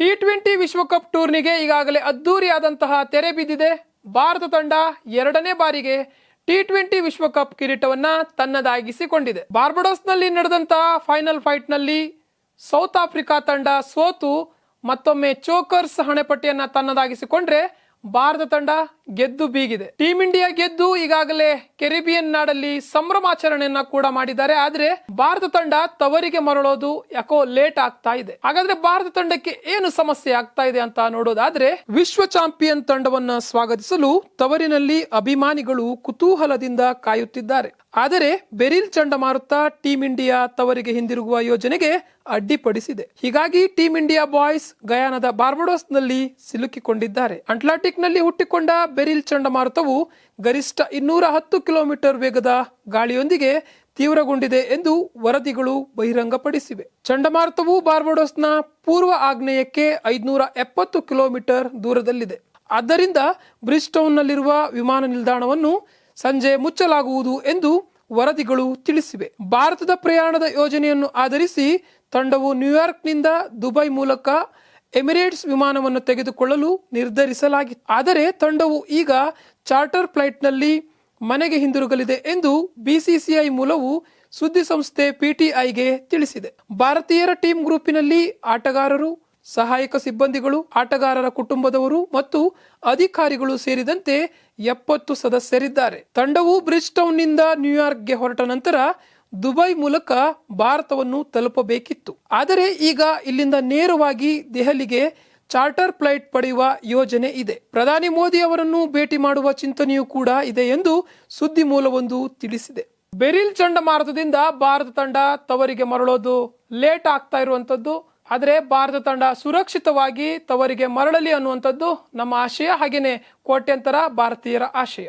T twenty ವಿಶ್ವಕಪ್ ಟೂರ್ನಿಗೆ ಈಗಾಗಲೇ ಅದ್ದೂರಿಯಾದಂತಹ ತೆರೆ ಬಿದ್ದಿದೆ. ಭಾರತ ತಂಡ ಎರಡನೇ ಬಾರಿಗೆ ಟಿ ಟ್ವೆಂಟಿ ವಿಶ್ವಕಪ್ ಕಿರೀಟವನ್ನ ತನ್ನದಾಗಿಸಿಕೊಂಡಿದೆ. ಬಾರ್ಬಡೋಸ್ನಲ್ಲಿ ನಡೆದಂತಹ ಫೈನಲ್ ಫೈಟ್ನಲ್ಲಿ ಸೌತ್ ಆಫ್ರಿಕಾ ತಂಡ ಸೋತು ಮತ್ತೊಮ್ಮೆ ಚೋಕರ್ಸ್ ಹಣೆಪಟ್ಟಿಯನ್ನ ತನ್ನದಾಗಿಸಿಕೊಂಡ್ರೆ ಭಾರತ ತಂಡ ಗೆದ್ದು ಬೀಗಿದೆ. ಟೀಂ ಇಂಡಿಯಾ ಗೆದ್ದು ಈಗಾಗಲೇ ಕೆರಿಬಿಯನ್ ನಾಡಲ್ಲಿ ಸಂಭ್ರಮಾಚರಣೆಯನ್ನ ಕೂಡ ಮಾಡಿದ್ದಾರೆ. ಆದ್ರೆ ಭಾರತ ತಂಡ ತವರಿಗೆ ಮರಳೋದು ಯಾಕೋ ಲೇಟ್ ಆಗ್ತಾ ಇದೆ. ಹಾಗಾದ್ರೆ ಭಾರತ ತಂಡಕ್ಕೆ ಏನು ಸಮಸ್ಯೆ ಆಗ್ತಾ ಇದೆ ಅಂತ ನೋಡೋದಾದ್ರೆ ವಿಶ್ವ ಚಾಂಪಿಯನ್ ತಂಡವನ್ನ ಸ್ವಾಗತಿಸಲು ತವರಿನಲ್ಲಿ ಅಭಿಮಾನಿಗಳು ಕುತೂಹಲದಿಂದ ಕಾಯುತ್ತಿದ್ದಾರೆ. ಆದರೆ ಬೆರಿಲ್ ಚಂಡಮಾರುತ ಟೀಂ ಇಂಡಿಯಾ ತವರಿಗೆ ಹಿಂದಿರುಗುವ ಯೋಜನೆಗೆ ಅಡ್ಡಿಪಡಿಸಿದೆ. ಹೀಗಾಗಿ ಟೀಂ ಇಂಡಿಯಾ ಬಾಯ್ಸ್ ಗಯಾನದ ಬಾರ್ಬಡೋಸ್ನಲ್ಲಿ ಸಿಲುಕಿಕೊಂಡಿದ್ದಾರೆ. ಅಟ್ಲಾಂಟಿಕ್ ನಲ್ಲಿ ಹುಟ್ಟಿಕೊಂಡ ಬೆರಿಲ್ ಚಂಡಮಾರುತವು ಗರಿಷ್ಠ ಇನ್ನೂರ ಹತ್ತು ಕಿಲೋಮೀಟರ್ ವೇಗದ ಗಾಳಿಯೊಂದಿಗೆ ತೀವ್ರಗೊಂಡಿದೆ ಎಂದು ವರದಿಗಳು ಬಹಿರಂಗಪಡಿಸಿವೆ. ಚಂಡಮಾರುತವು ಬಾರ್ಬಡೋಸ್ನ ಪೂರ್ವ ಆಗ್ನೇಯಕ್ಕೆ ಐದುನೂರ ಎಪ್ಪತ್ತು ಕಿಲೋಮೀಟರ್ ದೂರದಲ್ಲಿದೆ. ಆದ್ದರಿಂದ ಬ್ರಿಸ್ಟೌನ್ನಲ್ಲಿರುವ ವಿಮಾನ ನಿಲ್ದಾಣವನ್ನು ಸಂಜೆ ಮುಚ್ಚಲಾಗುವುದು ಎಂದು ವರದಿಗಳು ತಿಳಿಸಿವೆ. ಭಾರತದ ಪ್ರಯಾಣದ ಯೋಜನೆಯನ್ನು ಆಧರಿಸಿ ತಂಡವು ನ್ಯೂಯಾರ್ಕ್ನಿಂದ ದುಬೈ ಮೂಲಕ ಎಮಿರೇಟ್ಸ್ ವಿಮಾನವನ್ನು ತೆಗೆದುಕೊಳ್ಳಲು ನಿರ್ಧರಿಸಲಾಗಿತ್ತು. ಆದರೆ ತಂಡವು ಈಗ ಚಾರ್ಟರ್ ಫ್ಲೈಟ್ನಲ್ಲಿ ಮನೆಗೆ ಹಿಂದಿರುಗಲಿದೆ ಎಂದು ಬಿಸಿಸಿಐ ಮೂಲವು ಸುದ್ದಿ ಸಂಸ್ಥೆ ಪಿಟಿಐಗೆ ತಿಳಿಸಿದೆ. ಭಾರತೀಯರ ಟೀಮ್ ಗ್ರೂಪಿನಲ್ಲಿ ಆಟಗಾರರು, ಸಹಾಯಕ ಸಿಬ್ಬಂದಿಗಳು, ಆಟಗಾರರ ಕುಟುಂಬದವರು ಮತ್ತು ಅಧಿಕಾರಿಗಳು ಸೇರಿದಂತೆ ಎಪ್ಪತ್ತು ಸದಸ್ಯರಿದ್ದಾರೆ. ತಂಡವು ಬ್ರಿಜ್ಟೌನ್ನಿಂದ ನ್ಯೂಯಾರ್ಕ್ಗೆ ಹೊರಟ ನಂತರ ದುಬೈ ಮೂಲಕ ಭಾರತವನ್ನು ತಲುಪಬೇಕಿತ್ತು. ಆದರೆ ಈಗ ಇಲ್ಲಿಂದ ನೇರವಾಗಿ ದೆಹಲಿಗೆ ಚಾರ್ಟರ್ ಫ್ಲೈಟ್ ಪಡೆಯುವ ಯೋಜನೆ ಇದೆ. ಪ್ರಧಾನಿ ಮೋದಿ ಅವರನ್ನು ಭೇಟಿ ಮಾಡುವ ಚಿಂತನೆಯೂ ಕೂಡ ಇದೆ ಎಂದು ಸುದ್ದಿ ಮೂಲವೊಂದು ತಿಳಿಸಿದೆ. ಬೆರಿಲ್ ಚಂಡಮಾರುತದಿಂದ ಭಾರತ ತಂಡ ತವರಿಗೆ ಮರಳೋದು ಲೇಟ್ ಆಗ್ತಾ ಇರುವಂಥದ್ದು. ಆದರೆ ಭಾರತ ತಂಡ ಸುರಕ್ಷಿತವಾಗಿ ತವರಿಗೆ ಮರಳಲಿ ಅನ್ನುವಂಥದ್ದು ನಮ್ಮ ಆಶಯ. ಹಾಗೆಯೇ ಕೋಟ್ಯಂತರ ಭಾರತೀಯರ ಆಶಯ.